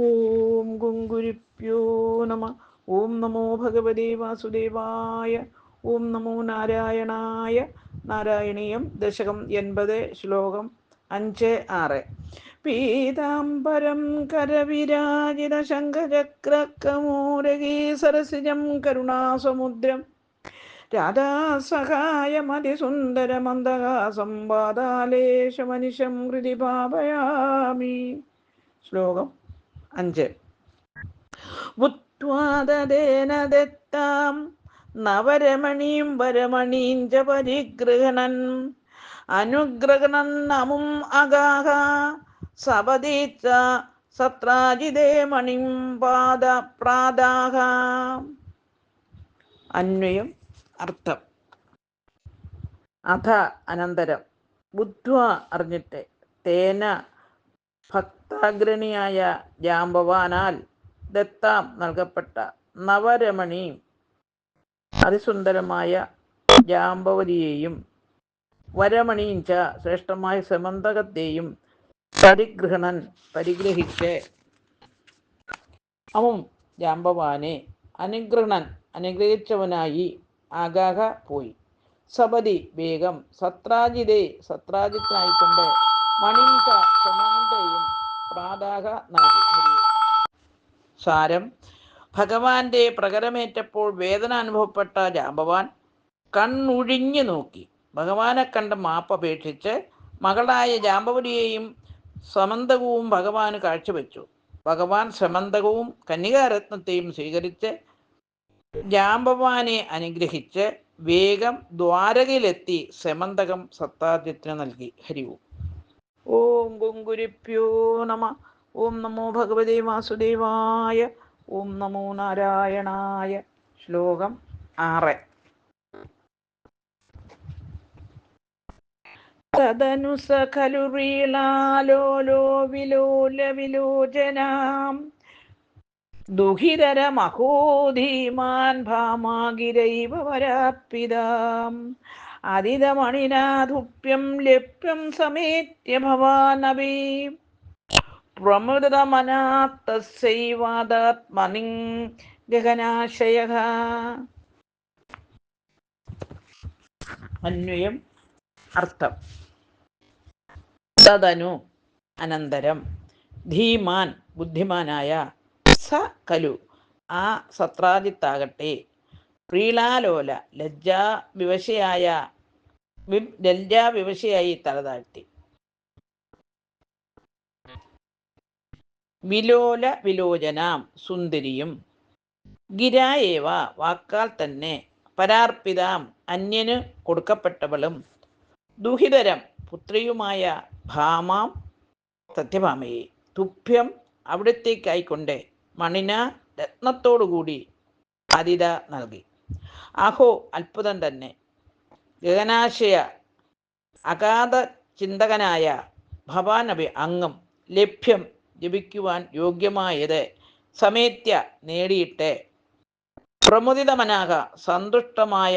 ഓം ഗുങ്കുരിപ്യോ നമ. ഓം നമോ ഭഗവതേ വാസുദേവായ. ഓം നമോ നാരായണായ. നാരായണീയം ദശകം എൺപത് ശ്ലോകം അഞ്ച് ആറ്. പീതാംബരം കരവിരാജിത ശംഖചക്രകമൂരകീ സരസിജം കരുണാസമുദ്രം. രാധാസഹായമതിസുന്ദരമന്ദഹാസം വാതാലേശമനിശം ഹൃതി ഭാവയാമി ശ്ലോകം അഞ്ച്. ഉത്വാദേനദത്താം നവരമണീം വരമണീം ച പരിഗ്രഹണൻ. അനുഗ്രഹണൻ നമും അഗാഹ സപതീച്ച സത്രാജിതേ മണിം പാദ പ്രാദാഹ. അന്വയം അർത്ഥം. അഥ അനന്തരം. ബുദ്ധ്വ അറിഞ്ഞിട്ട് തേന ഭക്താഗ്രണിയായ ജാമ്പവാനാൽ ദത്താം നൽകപ്പെട്ട നവരമണി അതിസുന്ദരമായ ജാമ്പവതിയെയും വരമണിയും ച ശ്രേഷ്ഠമായ സമന്തകത്തെയും പരിഗ്രഹണൻ പരിഗ്രഹിച്ച് അവൻ ജാമ്പവാനെ അനുഗ്രഹണൻ അനുഗ്രഹിച്ചവനായി ആഗാഹ പോയി. സപതി വേഗം സത്രാജിതേ സത്രാജിത്തായിക്കൊണ്ട് മണിഞ്ച സമാന്തയും പ്രാതാഹ നൽകി. സാരം ഭഗവാന്റെ പ്രകരമേറ്റപ്പോൾ വേദന അനുഭവപ്പെട്ട ജാമ്പവാൻ കണ്ണുഴിഞ്ഞു നോക്കി. ഭഗവാനെ കണ്ട് മാപ്പപേക്ഷിച്ച് മകളായ ജാമ്പവതിയെയും സമന്തകവും ഭഗവാന് കാഴ്ചവെച്ചു. ഭഗവാൻ സമന്തകവും കന്യകാരത്നത്തെയും സ്വീകരിച്ച് ജാമ്പവാനെ അനുഗ്രഹിച്ച് വേഗം ദ്വാരകയിലെത്തി സമന്തകം സത്താദ്യത്തിന് നൽകി. ഹരിവും ഓം ഗുങ്കുരിപ്യോ നമ. ഓം നമോ ഭഗവതേ വാസുദേവായ. ഓം നമോ നാരായണായ. ശ്ലോകം ആറ്. തദനു സഖലു റീളാലോലോ വിലോല വിലോചനാം ദുഹിതരമഹോധീമാൻ ഭാമാഗിരൈവ വരാപ്പിതാം അതിതമണിനാധുപ്യം ലഭ്യം സമേത്യ ഭവാനവി. പ്രമുദമനാത്തൈവാദാത്മനി ഗഗനാശയ. അന്വയം. അർത്ഥം. തദനു അനന്തരം. ധീമാൻ ബുദ്ധിമാനായ സ കലു. ആ സത്രാജിത്താകട്ടെ. പ്രീളാലോല ലജ്ജാ വിവശയായ വിവശയായി തലതാഴ്ത്തി. വിലോല വിലോചനാം സുന്ദരിയും. ഗിരായേവ വാക്കാൽ തന്നെ പരാർപ്പിതാം അന്യന് കൊടുക്കപ്പെട്ടവളും. ദുഹിതരം പുത്രിയുമായ ഭാമാം സത്യഭാമയെ തുഭ്യം അവിടത്തേക്കായിക്കൊണ്ട് മണിന രത്നത്തോടുകൂടി അതിഥ നൽകി. അഹോ അത്ഭുതം തന്നെ. ഗഗനാശയ അഗാധ ചിന്തകനായ ഭവാനബി അംഗം ലഭ്യം ജപിക്കുവാൻ യോഗ്യമായത് സമേത്യ നേടിയിട്ട് പ്രമുദിതമനാക സന്തുഷ്ടമായ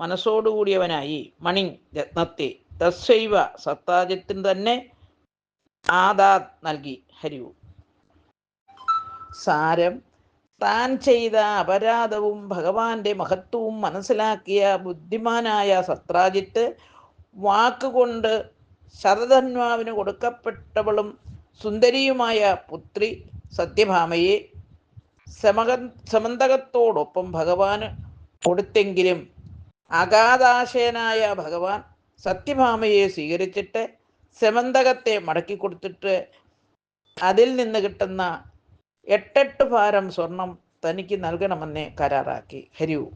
മനസ്സോടുകൂടിയവനായി മണി രത്നത്തെ തസ്സൈവ സത്താജിത്തിന് തന്നെ ആദാത് നൽകി. ഹരിവു സാരം. താൻ ചെയ്ത അപരാധവും ഭഗവാന്റെ മഹത്വവും മനസ്സിലാക്കിയ ബുദ്ധിമാനായ സത്രാജിത്ത് വാക്കുകൊണ്ട് ശരധന്വാവിന് കൊടുക്കപ്പെട്ടവളും സുന്ദരിയുമായ പുത്രി സത്യഭാമയെ സമക സമന്തകത്തോടൊപ്പം ഭഗവാന് കൊടുത്തെങ്കിലും അഗാധാശയനായ ഭഗവാൻ സത്യഭാമയെ സ്വീകരിച്ചിട്ട് സമന്തകത്തെ മടക്കി കൊടുത്തിട്ട് അതിൽ നിന്ന് കിട്ടുന്ന എട്ടെട്ട് ഭാരം സ്വർണം തനിക്ക് നൽകണമെന്ന് കരാറാക്കി. ഹരിവു